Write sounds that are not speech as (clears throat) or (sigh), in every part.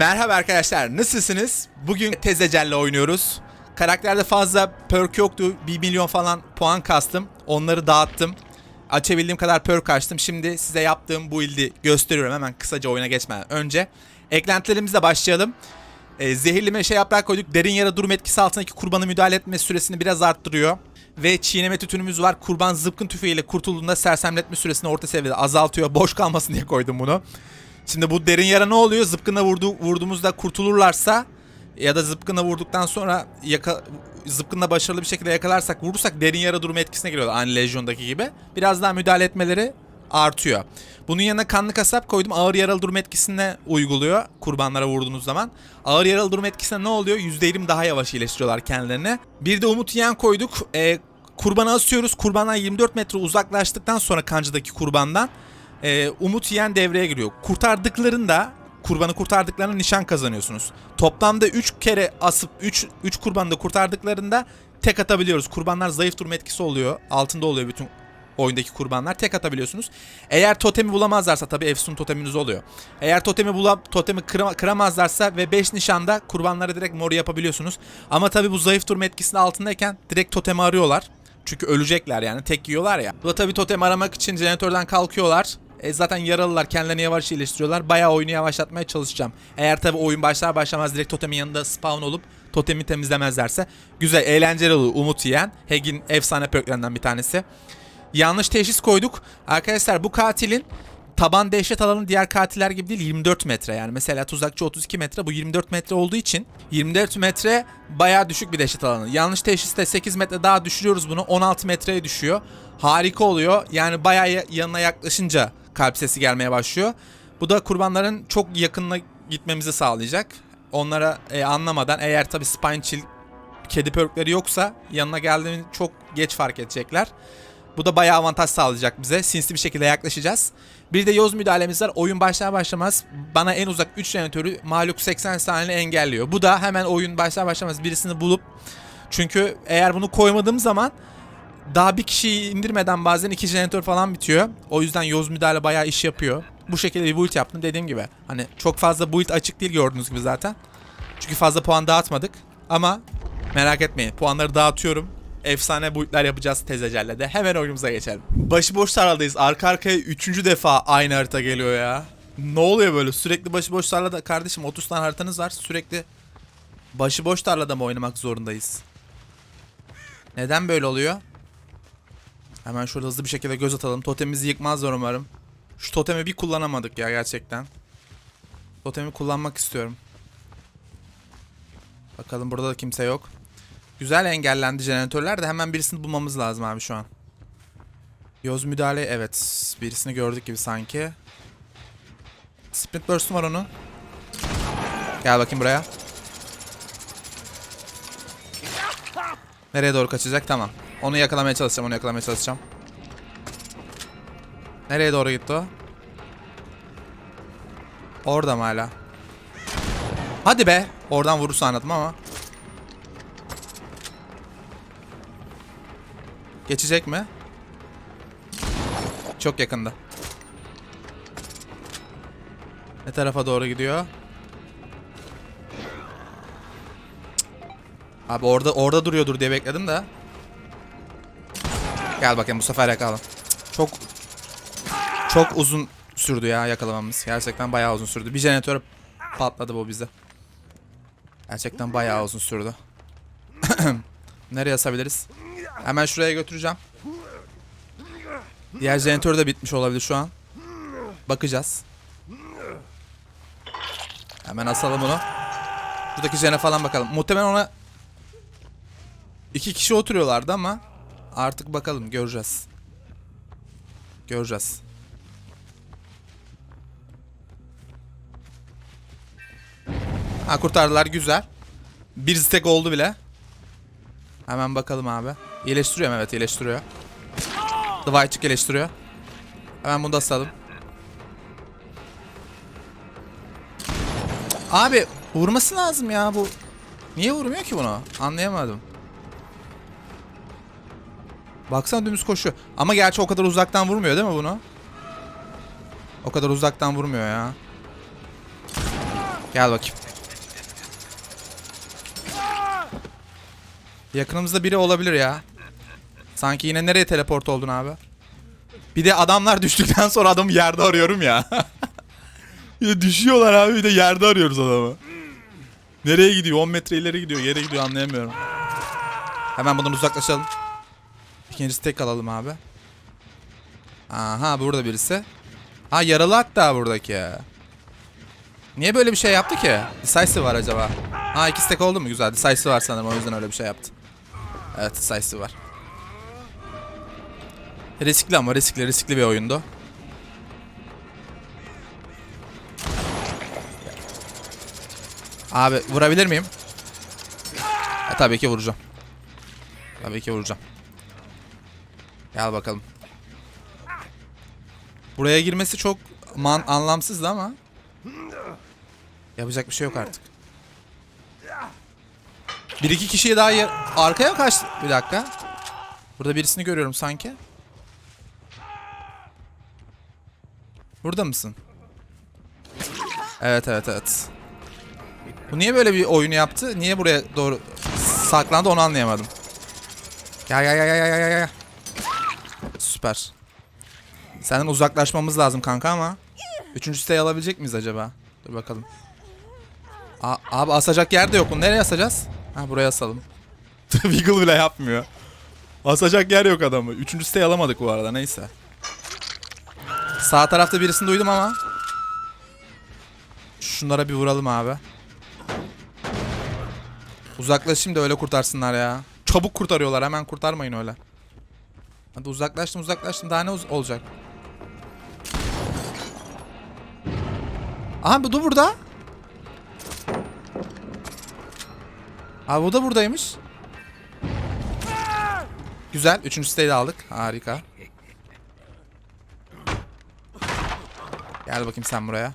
Merhaba arkadaşlar, nasılsınız? Bugün Tezecelle oynuyoruz. Karakterde fazla perk yoktu. 1 milyon falan puan kastım. Onları dağıttım. Açabildiğim kadar perk açtım. Şimdi size yaptığım bu ildi gösteriyorum hemen kısaca oyuna geçmeden önce. Eklentilerimizle başlayalım. E, zehirli meşe yaprak koyduk. Derin yara durum etkisi altındaki kurbanı müdahale etme süresini biraz arttırıyor. Ve çiğneme tütünümüz var. Kurban zıpkın tüfeğiyle kurtulduğunda sersemletme süresini orta seviyede azaltıyor. Boş kalmasın diye koydum bunu. Şimdi bu derin yara ne oluyor? Zıpkına vurdu, vurduğumuzda kurtulurlarsa ya da zıpkına vurduktan sonra yaka, zıpkınla başarılı bir şekilde yakalarsak vurursak derin yara durumu etkisine giriyor. Aynı Legion'daki gibi. Biraz daha müdahale etmeleri artıyor. Bunun yanına kanlı kasap koydum. Ağır yaralı durum etkisine uyguluyor kurbanlara vurduğunuz zaman. Ağır yaralı durum etkisine ne oluyor? %20 daha yavaş iyileştiriyorlar kendilerine. Bir de umut yiyen koyduk. Ee, kurbanı asıyoruz. Kurbandan 24 metre uzaklaştıktan sonra kancadaki kurbandan e, umut yiyen devreye giriyor. Kurtardıklarında kurbanı kurtardıklarında nişan kazanıyorsunuz. Toplamda 3 kere asıp 3 3 kurbanı da kurtardıklarında tek atabiliyoruz. Kurbanlar zayıf durma etkisi oluyor. Altında oluyor bütün oyundaki kurbanlar. Tek atabiliyorsunuz. Eğer totemi bulamazlarsa tabii Efsun toteminiz oluyor. Eğer totemi bula, totemi kıra- kıramazlarsa ve 5 nişanda kurbanları direkt mor yapabiliyorsunuz. Ama tabii bu zayıf durma etkisinin altındayken direkt totemi arıyorlar. Çünkü ölecekler yani tek yiyorlar ya. Bu da tabii totem aramak için jeneratörden kalkıyorlar. E zaten yaralılar kendilerini yavaş iyileştiriyorlar. Bayağı oyunu yavaşlatmaya çalışacağım. Eğer tabii oyun başlar başlamaz direkt totemin yanında spawn olup totemi temizlemezlerse. Güzel eğlenceli olur Umut yiyen. Heg'in efsane perklerinden bir tanesi. Yanlış teşhis koyduk. Arkadaşlar bu katilin taban dehşet alanı diğer katiller gibi değil 24 metre yani mesela tuzakçı 32 metre bu 24 metre olduğu için 24 metre bayağı düşük bir dehşet alanı. Yanlış teşhiste 8 metre daha düşürüyoruz bunu 16 metreye düşüyor. Harika oluyor yani bayağı ya- yanına yaklaşınca kalp sesi gelmeye başlıyor. Bu da kurbanların çok yakınına gitmemizi sağlayacak. Onlara e, anlamadan eğer tabi spine chill kedi perkleri yoksa yanına geldiğini çok geç fark edecekler. Bu da bayağı avantaj sağlayacak bize. Sinsi bir şekilde yaklaşacağız. Bir de yoz müdahalemiz var. Oyun başlar başlamaz bana en uzak 3 jeneratörü Maluk 80 saniye engelliyor. Bu da hemen oyun başlar başlamaz birisini bulup çünkü eğer bunu koymadığım zaman daha bir kişiyi indirmeden bazen iki jeneratör falan bitiyor. O yüzden yoz müdahale bayağı iş yapıyor. Bu şekilde bir build yaptım dediğim gibi. Hani çok fazla build açık değil gördüğünüz gibi zaten. Çünkü fazla puan dağıtmadık. Ama merak etmeyin puanları dağıtıyorum. Efsane build'ler yapacağız Tezecelle de. Hemen oyunumuza geçelim. Başıboş tarladayız. Arka arkaya üçüncü defa aynı harita geliyor ya. Ne oluyor böyle? Sürekli başıboş tarlada kardeşim 30 tane haritanız var. Sürekli başıboş tarlada mı oynamak zorundayız? Neden böyle oluyor? Hemen şöyle hızlı bir şekilde göz atalım. Totemimizi yıkmazlar umarım. Şu totemi bir kullanamadık ya gerçekten. Totemi kullanmak istiyorum. Bakalım burada da kimse yok. Güzel engellendi jeneratörler de hemen birisini bulmamız lazım abi şu an. Yoz müdahale evet. Birisini gördük gibi sanki. Sprint burst'um var onun. Gel bakayım buraya. Nereye doğru kaçacak? Tamam. Onu yakalamaya çalışacağım. Onu yakalamaya çalışacağım. Nereye doğru gitti o? Orada mı hala? Hadi be. Oradan vurursa anladım ama. Geçecek mi? Çok yakında. Ne tarafa doğru gidiyor? Abi orada orada duruyordur diye bekledim de. Gel bakayım bu sefer yakalım. Çok çok uzun sürdü ya yakalamamız. Gerçekten bayağı uzun sürdü. Bir jeneratör patladı bu bize. Gerçekten bayağı uzun sürdü. (clears throat) Nereye asabiliriz? Hemen şuraya götüreceğim. Diğer jeneratör de bitmiş olabilir şu an. Bakacağız. Hemen asalım bunu. Buradaki jene falan bakalım. Muhtemelen ona iki kişi oturuyorlardı ama artık bakalım göreceğiz. Göreceğiz. Ha kurtardılar güzel. Bir stack oldu bile. Hemen bakalım abi. İyileştiriyor mu? Evet iyileştiriyor. Dwight'çık iyileştiriyor. Hemen bunu da asalım. Abi vurması lazım ya bu. Niye vurmuyor ki bunu? Anlayamadım. Baksana dümdüz koşuyor. Ama gerçi o kadar uzaktan vurmuyor değil mi bunu? O kadar uzaktan vurmuyor ya. Gel bakayım. Yakınımızda biri olabilir ya. Sanki yine nereye teleport oldun abi? Bir de adamlar (laughs) düştükten sonra adamı yerde arıyorum ya. (laughs) ya düşüyorlar abi bir de yerde arıyoruz adamı. Nereye gidiyor? 10 metre ileri gidiyor. Yere gidiyor anlayamıyorum. Hemen bundan uzaklaşalım. İkincisi tek alalım abi. Aha burada birisi. Ha yaralı hatta buradaki. Niye böyle bir şey yaptı ki? Decisive var acaba. Ha ikisi tek oldu mu? Güzel. Decisive var sanırım o yüzden öyle bir şey yaptı. Evet Decisive var. Riskli ama riskli riskli bir oyundu. Abi vurabilir miyim? E, tabii ki vuracağım. Tabii ki vuracağım. Gel bakalım. Buraya girmesi çok man anlamsızdı ama yapacak bir şey yok artık. Bir iki kişiye daha yer... arkaya kaçtı? Bir dakika. Burada birisini görüyorum sanki. Burada mısın? Evet evet evet. Bu niye böyle bir oyunu yaptı? Niye buraya doğru saklandı onu anlayamadım. Gel gel gel gel gel gel. Süper. Senden uzaklaşmamız lazım kanka ama. Üçüncü siteyi alabilecek miyiz acaba? Dur bakalım. A abi asacak yer de yok. Bunu nereye asacağız? Ha buraya asalım. (laughs) Wiggle bile yapmıyor. Asacak yer yok adamı. Üçüncü siteyi alamadık bu arada neyse. Sağ tarafta birisini duydum ama. Şunlara bir vuralım abi. Uzaklaşayım da öyle kurtarsınlar ya. Çabuk kurtarıyorlar hemen kurtarmayın öyle. Hadi uzaklaştım uzaklaştım daha ne uz- olacak? Aha bu da burada. Abi bu da buradaymış. Güzel. Üçüncü siteyi de aldık. Harika. Gel bakayım sen buraya.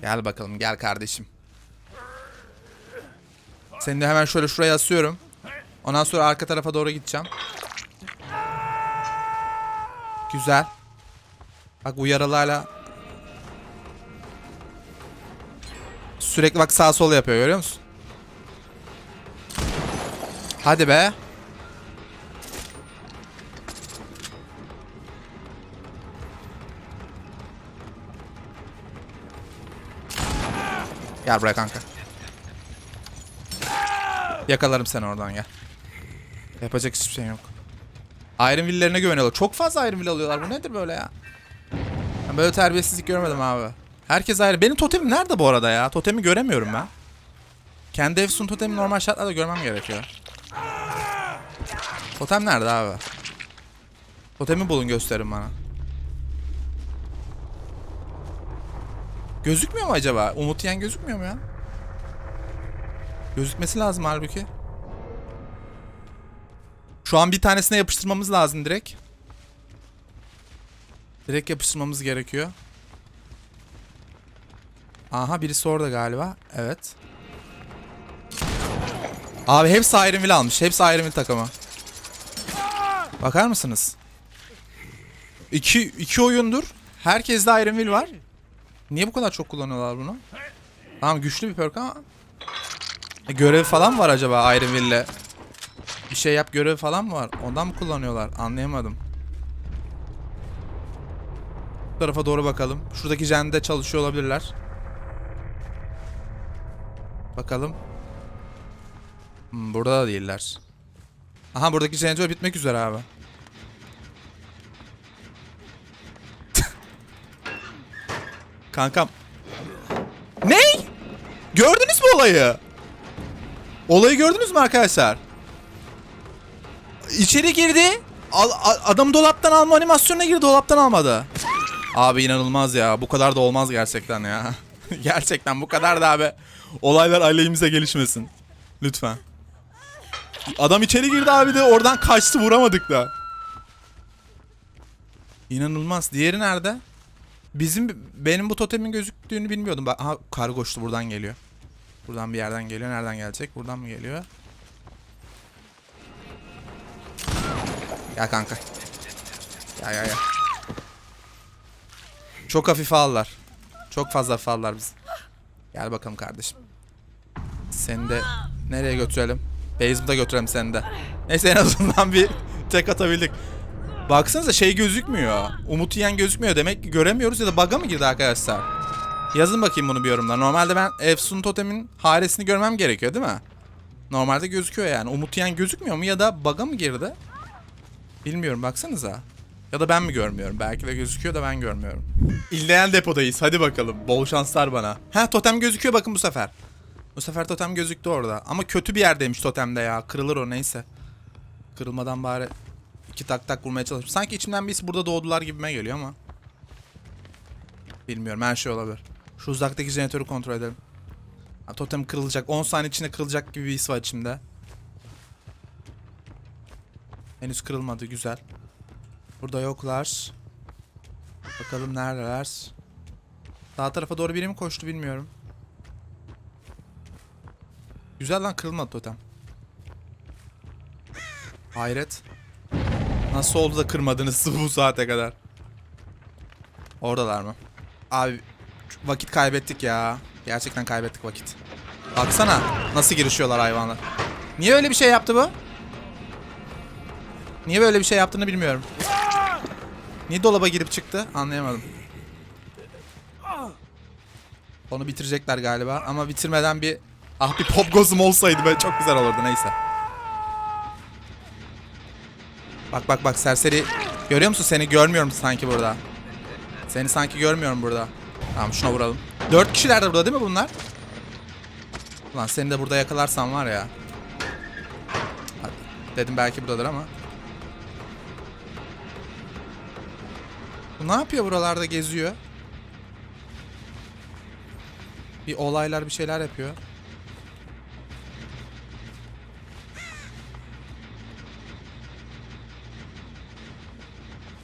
Gel bakalım gel kardeşim. Seni de hemen şöyle şuraya asıyorum. Ondan sonra arka tarafa doğru gideceğim. Güzel. Bak hala Sürekli bak sağ sol yapıyor görüyor musun? Hadi be. Gel buraya kanka. Yakalarım seni oradan gel. Yapacak hiçbir şey yok. Iron Will'lerine güveniyorlar. Çok fazla Iron Will alıyorlar. Bu nedir böyle ya? Ben böyle terbiyesizlik görmedim abi. Herkes ayrı. Benim totemim nerede bu arada ya? Totemi göremiyorum ben. Kendi Efsun totemi normal şartlarda görmem gerekiyor. Totem nerede abi? Totemi bulun gösterin bana. Gözükmüyor mu acaba? Umut Yen gözükmüyor mu ya? Gözükmesi lazım halbuki. Şu an bir tanesine yapıştırmamız lazım direkt. Direkt yapıştırmamız gerekiyor. Aha birisi orada galiba. Evet. Abi hepsi Iron Will almış. Hepsi Iron Will takımı. Bakar mısınız? İki, iki oyundur. Herkeste Iron Will var. Niye bu kadar çok kullanıyorlar bunu? Tamam güçlü bir perk ama. E, görev falan var acaba Iron Will'le? Bir şey yap görev falan mı var? Ondan mı kullanıyorlar? Anlayamadım. Bu tarafa doğru bakalım. Şuradaki jende çalışıyor olabilirler. Bakalım. Hmm, burada da değiller. Aha buradaki jeneratör bitmek üzere abi. (laughs) Kankam. Ne? Gördünüz mü olayı? Olayı gördünüz mü arkadaşlar? İçeri girdi. Al, a- adam dolaptan alma animasyonuna girdi. Dolaptan almadı. Abi inanılmaz ya. Bu kadar da olmaz gerçekten ya. (laughs) gerçekten bu kadar da abi. Olaylar aleyhimize gelişmesin. Lütfen. Adam içeri girdi abi de oradan kaçtı vuramadık da. İnanılmaz. Diğeri nerede? Bizim benim bu totemin gözüktüğünü bilmiyordum. Aha kargoştu buradan geliyor. Buradan bir yerden geliyor. Nereden gelecek? Buradan mı geliyor? Gel kanka. Gel gel gel. Çok hafif allar. Çok fazla hafif allar biz. Gel bakalım kardeşim. Seni de nereye götürelim? Basement'a götürelim seni de. Neyse en azından bir tek atabildik. Baksanıza şey gözükmüyor. Umut yiyen gözükmüyor. Demek ki göremiyoruz ya da bug'a mı girdi arkadaşlar? Yazın bakayım bunu bir yorumlar. Normalde ben Efsun Totem'in haresini görmem gerekiyor değil mi? Normalde gözüküyor yani. Umut yiyen gözükmüyor mu ya da bug'a mı girdi? Bilmiyorum baksanıza. Ya da ben mi görmüyorum? Belki de gözüküyor da ben görmüyorum. İlleyen depodayız. Hadi bakalım. Bol şanslar bana. Ha totem gözüküyor bakın bu sefer. Bu sefer totem gözüktü orada. Ama kötü bir yerdeymiş totemde ya. Kırılır o neyse. Kırılmadan bari iki tak tak vurmaya çalışıyorum. Sanki içimden birisi burada doğdular gibime geliyor ama. Bilmiyorum her şey olabilir. Şu uzaktaki jeneratörü kontrol edelim. Ha, totem kırılacak. 10 saniye içinde kırılacak gibi bir his var içimde. Henüz kırılmadı. Güzel. Burada yoklar. Bakalım neredeler. Sağ tarafa doğru biri mi koştu bilmiyorum. Güzel lan kırılmadı totem. Hayret. Nasıl oldu da kırmadınız (laughs) bu saate kadar? Oradalar mı? Abi vakit kaybettik ya. Gerçekten kaybettik vakit. Baksana nasıl girişiyorlar hayvanlar. Niye öyle bir şey yaptı bu? Niye böyle bir şey yaptığını bilmiyorum. Niye dolaba girip çıktı? Anlayamadım. Onu bitirecekler galiba ama bitirmeden bir ah bir pop gozum olsaydı böyle çok güzel olurdu neyse. Bak bak bak serseri görüyor musun seni görmüyorum sanki burada. Seni sanki görmüyorum burada. Tamam şuna vuralım. Dört kişiler de burada değil mi bunlar? Ulan seni de burada yakalarsam var ya. Hadi. Dedim belki buradadır ama. Ne yapıyor buralarda geziyor? Bir olaylar bir şeyler yapıyor.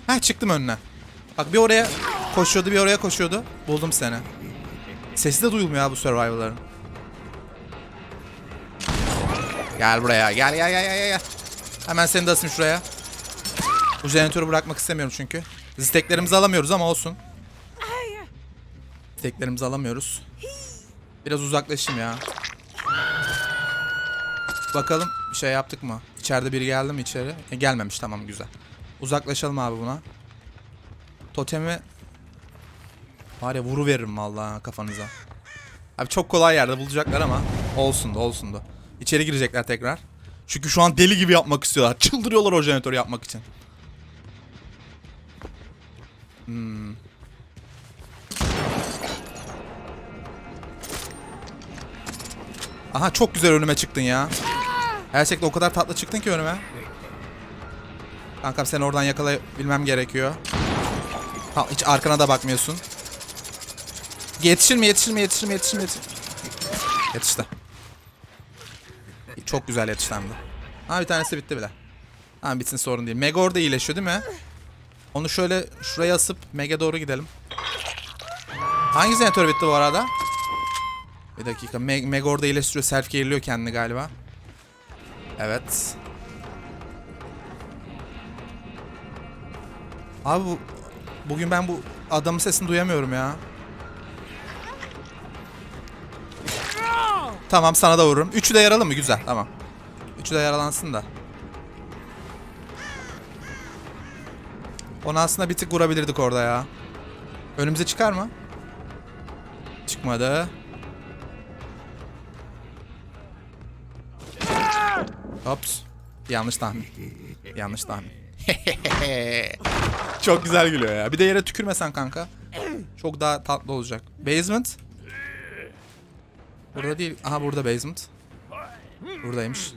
Ha çıktım önüne. Bak bir oraya koşuyordu bir oraya koşuyordu. Buldum seni. Sesi de duyulmuyor bu survival'ların. Gel buraya. Gel gel gel gel gel. Hemen seni de asayım şuraya. Bu jeneratörü bırakmak istemiyorum çünkü. Steklerimizi alamıyoruz ama olsun. Steklerimizi alamıyoruz. Biraz uzaklaşayım ya. Bakalım bir şey yaptık mı? İçeride biri geldi mi içeri? E, gelmemiş tamam güzel. Uzaklaşalım abi buna. Totemi var ya vuru veririm vallahi kafanıza. Abi çok kolay yerde bulacaklar ama olsun da olsun da. İçeri girecekler tekrar. Çünkü şu an deli gibi yapmak istiyorlar. (laughs) Çıldırıyorlar o jeneratörü yapmak için. Hmm. Aha çok güzel önüme çıktın ya. Gerçekten o kadar tatlı çıktın ki önüme. Kankam seni oradan yakalayabilmem gerekiyor. Ha, hiç arkana da bakmıyorsun. Yetişir mi yetişir mi yetişir mi yetişir mi yetişir Yetişti. Çok güzel yetişti hem de. Ha bir tanesi bitti bile. Ha bitsin sorun değil. Mega orada iyileşiyor değil mi? Onu şöyle şuraya asıp Meg'e doğru gidelim. Hangi jeneratör bitti bu arada? Bir dakika. Meg, Meg orada iyileştiriyor. Self geriliyor kendini galiba. Evet. Abi bu, bugün ben bu adamın sesini duyamıyorum ya. Tamam sana da vururum. Üçü de yaralı mı? Güzel. Tamam. Üçü de yaralansın da. Onu aslında bir tık vurabilirdik orada ya. Önümüze çıkar mı? Çıkmadı. Hops. Yanlış tahmin. Yanlış tahmin. (laughs) Çok güzel gülüyor ya. Bir de yere tükürmesen kanka. Çok daha tatlı olacak. Basement. Burada değil. Aha burada basement. Buradaymış.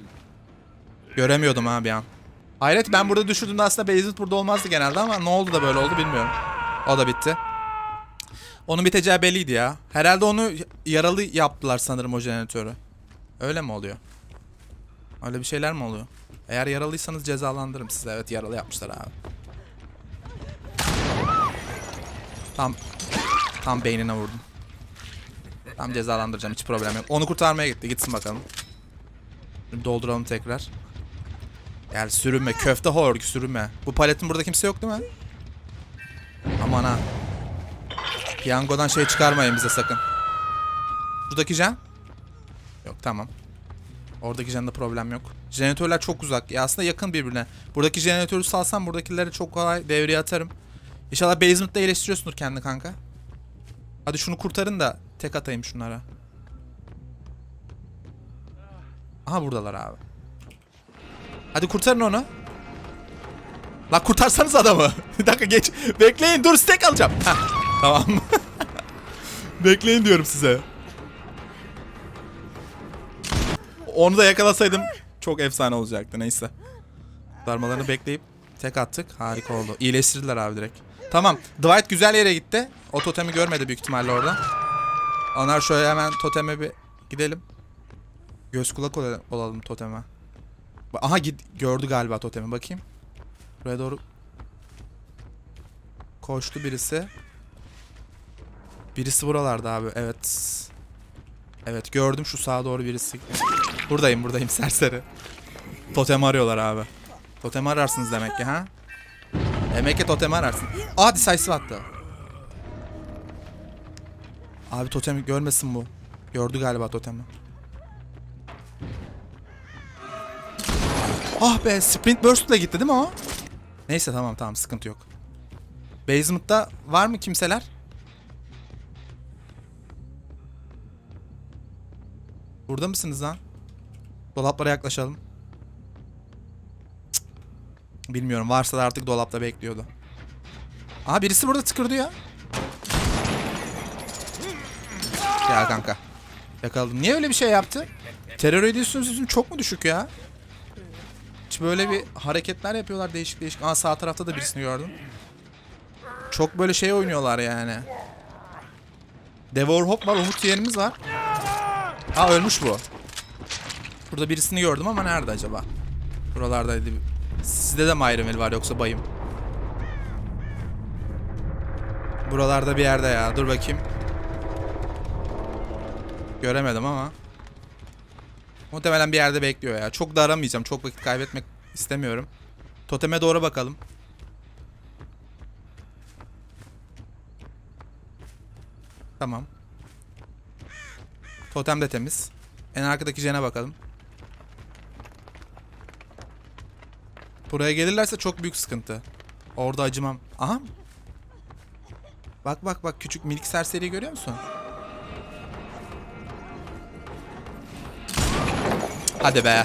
Göremiyordum ha bir an. Hayret ben burada düşürdüğümde aslında basement burada olmazdı genelde ama ne oldu da böyle oldu bilmiyorum. O da bitti. Onun biteceği belliydi ya. Herhalde onu yaralı yaptılar sanırım o jeneratörü. Öyle mi oluyor? Öyle bir şeyler mi oluyor? Eğer yaralıysanız cezalandırırım sizi. Evet yaralı yapmışlar abi. Tam tam beynine vurdum. Tam cezalandıracağım hiç problem yok. Onu kurtarmaya gitti. Gitsin bakalım. Dolduralım tekrar. Gel sürünme. Köfte horg sürünme. Bu paletin burada kimse yok değil mi? Aman ha. Piyangodan şey çıkarmayın bize sakın. Buradaki can? Yok tamam. Oradaki canda problem yok. Jeneratörler çok uzak. Ya aslında yakın birbirine. Buradaki jeneratörü salsam buradakileri çok kolay devreye atarım. İnşallah basement'ta iyileştiriyorsundur kendini kanka. Hadi şunu kurtarın da tek atayım şunlara. Aha buradalar abi. Hadi kurtarın onu. Lan kurtarsanız adamı. (laughs) Bir dakika geç. Bekleyin dur stack alacağım. Heh, tamam. (laughs) Bekleyin diyorum size. Onu da yakalasaydım çok efsane olacaktı neyse. Darmalarını bekleyip tek attık. Harika oldu. İyileştirdiler abi direkt. Tamam. Dwight güzel yere gitti. O totemi görmedi büyük ihtimalle orada. Onlar şöyle hemen toteme bir gidelim. Göz kulak olalım toteme. Aha git gördü galiba totemi bakayım. Buraya doğru koştu birisi. Birisi buralarda abi. Evet. Evet gördüm şu sağa doğru birisi. Buradayım buradayım (laughs) serseri. Totem arıyorlar abi. Totem ararsınız demek ki ha? Demek ki totem ararsın. Aa decisive attı. Abi totemi görmesin bu. Gördü galiba totemi. Ah be sprint burst'la gitti değil mi o? Neyse tamam tamam sıkıntı yok. Basement'ta var mı kimseler? Burada mısınız lan? Dolaplara yaklaşalım. Cık. Bilmiyorum varsa da artık dolapta bekliyordu. Aa birisi burada tıkırdı ya. Kanka. Yakaladım. Niye öyle bir şey yaptı? Terör ediyorsunuz çok mu düşük ya? Böyle bir hareketler yapıyorlar değişik değişik. Aa sağ tarafta da birisini gördüm. Çok böyle şey oynuyorlar yani. Devor Hop var, Umut yeğenimiz var. Ha ölmüş bu. Burada birisini gördüm ama nerede acaba? Buralardaydı. Sizde de mi var yoksa bayım? Buralarda bir yerde ya. Dur bakayım. Göremedim ama. Muhtemelen bir yerde bekliyor ya. Çok da aramayacağım. Çok vakit kaybetmek istemiyorum. Toteme doğru bakalım. Tamam. Totem de temiz. En arkadaki jene bakalım. Buraya gelirlerse çok büyük sıkıntı. Orada acımam. Aha. Bak bak bak küçük minik serseriyi görüyor musun? Hadi be.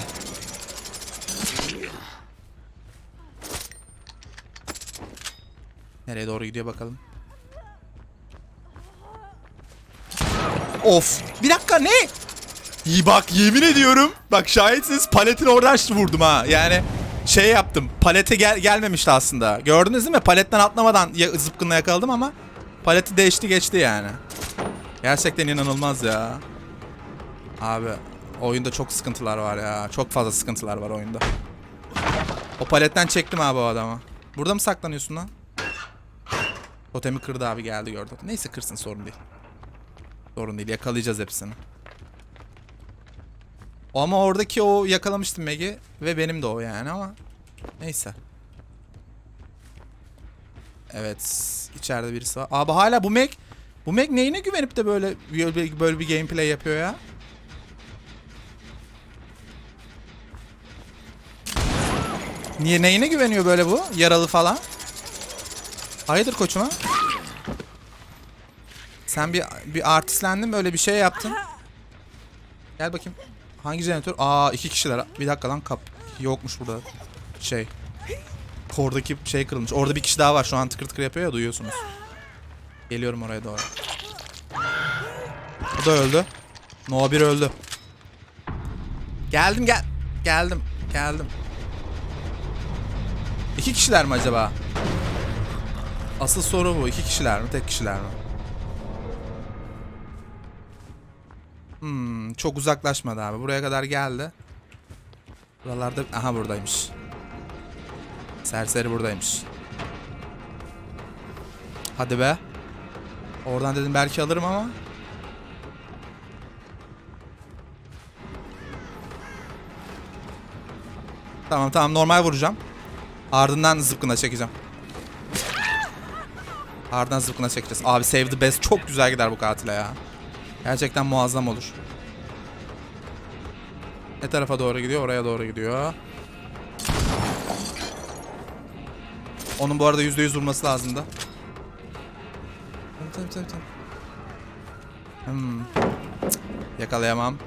Nereye doğru gidiyor bakalım. Of. Bir dakika ne? İyi bak yemin ediyorum. Bak şahitsiniz paletin oradan vurdum ha. Yani şey yaptım. Palete gel gelmemişti aslında. Gördünüz değil mi? Paletten atlamadan ya zıpkınla yakaladım ama paleti değişti geçti yani. Gerçekten inanılmaz ya. Abi oyunda çok sıkıntılar var ya. Çok fazla sıkıntılar var oyunda. O paletten çektim abi o adamı. Burada mı saklanıyorsun lan? Totemi kırdı abi geldi gördü. Neyse kırsın sorun değil. Sorun değil yakalayacağız hepsini. Ama oradaki o yakalamıştım Meg'i ve benim de o yani ama neyse. Evet içeride birisi var. Abi hala bu Meg bu Meg neyine güvenip de böyle böyle, bir gameplay yapıyor ya? Niye neyine güveniyor böyle bu? Yaralı falan. Hayırdır koçuma? Sen bir bir artistlendin böyle bir şey yaptın. Gel bakayım. Hangi jeneratör? Aa iki kişiler. Bir dakika lan kap. Yokmuş burada. Şey. Oradaki şey kırılmış. Orada bir kişi daha var. Şu an tıkır tıkır yapıyor ya duyuyorsunuz. Geliyorum oraya doğru. Bu da öldü. No 1 öldü. Geldim gel. Geldim. Geldim. İki kişiler mi acaba? Asıl soru bu. İki kişiler mi? Tek kişiler mi? Hmm, çok uzaklaşmadı abi. Buraya kadar geldi. Buralarda... Aha buradaymış. Serseri buradaymış. Hadi be. Oradan dedim belki alırım ama. Tamam tamam normal vuracağım. Ardından zıpkına çekeceğim. Ardından zıpkına çekeceğiz. Abi save the best çok güzel gider bu katile ya. Gerçekten muazzam olur. Ne tarafa doğru gidiyor? Oraya doğru gidiyor. Onun bu arada %100 vurması lazımdı. Tamam tamam tamam. Hmm. Yakalayamam.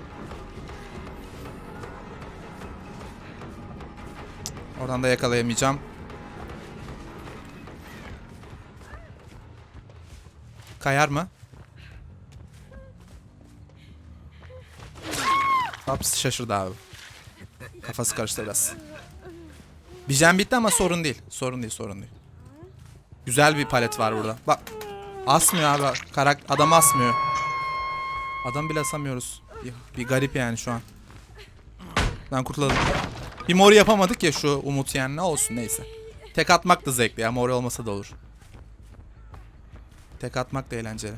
Oradan da yakalayamayacağım. Kayar mı? Haps şaşırdı abi. Kafası karıştı biraz. Bijem bitti ama sorun değil. Sorun değil, sorun değil. Güzel bir palet var burada. Bak. Asmıyor abi. Karak adam asmıyor. Adam bile asamıyoruz. Bir, garip yani şu an. Ben kurtuladım. Bir mori yapamadık ya şu Umut yani ne olsun neyse. Tek atmak da zevkli ya mori olmasa da olur. Tek atmak da eğlenceli.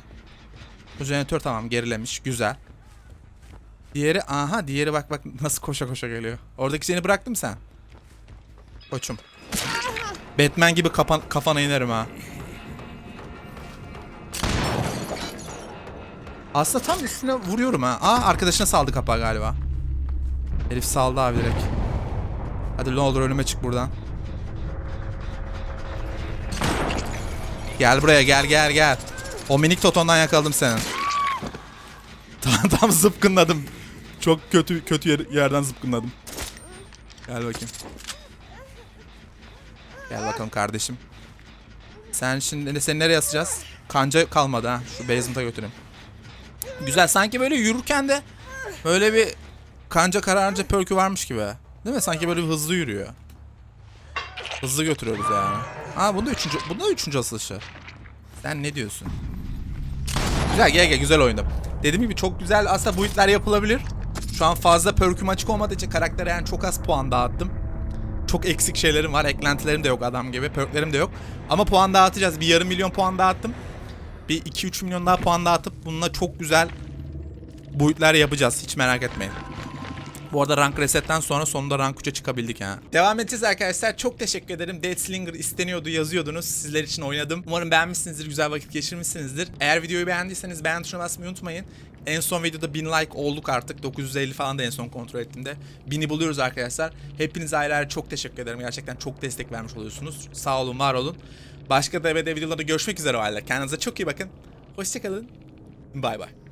Bu jeneratör tamam gerilemiş güzel. Diğeri aha diğeri bak bak nasıl koşa koşa geliyor. Oradaki seni bıraktın mı sen? Koçum. Batman gibi kapan, kafana inerim ha. Aslında tam üstüne vuruyorum ha. Aa arkadaşına saldı kapağı galiba. Herif saldı abi direkt. Hadi ne olur önüme çık buradan. Gel buraya gel gel gel. O minik totondan yakaladım senin. (laughs) tam, tam zıpkınladım. Çok kötü kötü yer- yerden zıpkınladım. Gel bakayım. Gel bakalım kardeşim. Sen şimdi seni nereye asacağız? Kanca kalmadı ha. Şu basement'a götüreyim. Güzel. Sanki böyle yürürken de böyle bir kanca kararınca perkü varmış gibi. Değil mi? Sanki böyle bir hızlı yürüyor. Hızlı götürüyoruz yani. Aa bunda üçüncü, bunda üçüncü asılışı. Sen ne diyorsun? Güzel gel gel güzel oyunda. Dediğim gibi çok güzel aslında build'ler yapılabilir. Şu an fazla perküm açık olmadığı için karaktere yani çok az puan dağıttım. Çok eksik şeylerim var. Eklentilerim de yok adam gibi. Perklerim de yok. Ama puan dağıtacağız. Bir yarım milyon puan dağıttım. Bir 2-3 milyon daha puan dağıtıp bununla çok güzel boyutlar yapacağız. Hiç merak etmeyin. Bu arada rank resetten sonra sonunda rank 3'e çıkabildik ha. Devam edeceğiz arkadaşlar. Çok teşekkür ederim. Dead Slinger isteniyordu yazıyordunuz. Sizler için oynadım. Umarım beğenmişsinizdir. Güzel vakit geçirmişsinizdir. Eğer videoyu beğendiyseniz beğen tuşuna basmayı unutmayın. En son videoda 1000 like olduk artık. 950 falan da en son kontrol ettiğimde. 1000'i buluyoruz arkadaşlar. Hepinize ayrı ayrı çok teşekkür ederim. Gerçekten çok destek vermiş oluyorsunuz. Sağ olun, var olun. Başka DVD videolarda görüşmek üzere o halde. Kendinize çok iyi bakın. Hoşçakalın. Bay bay.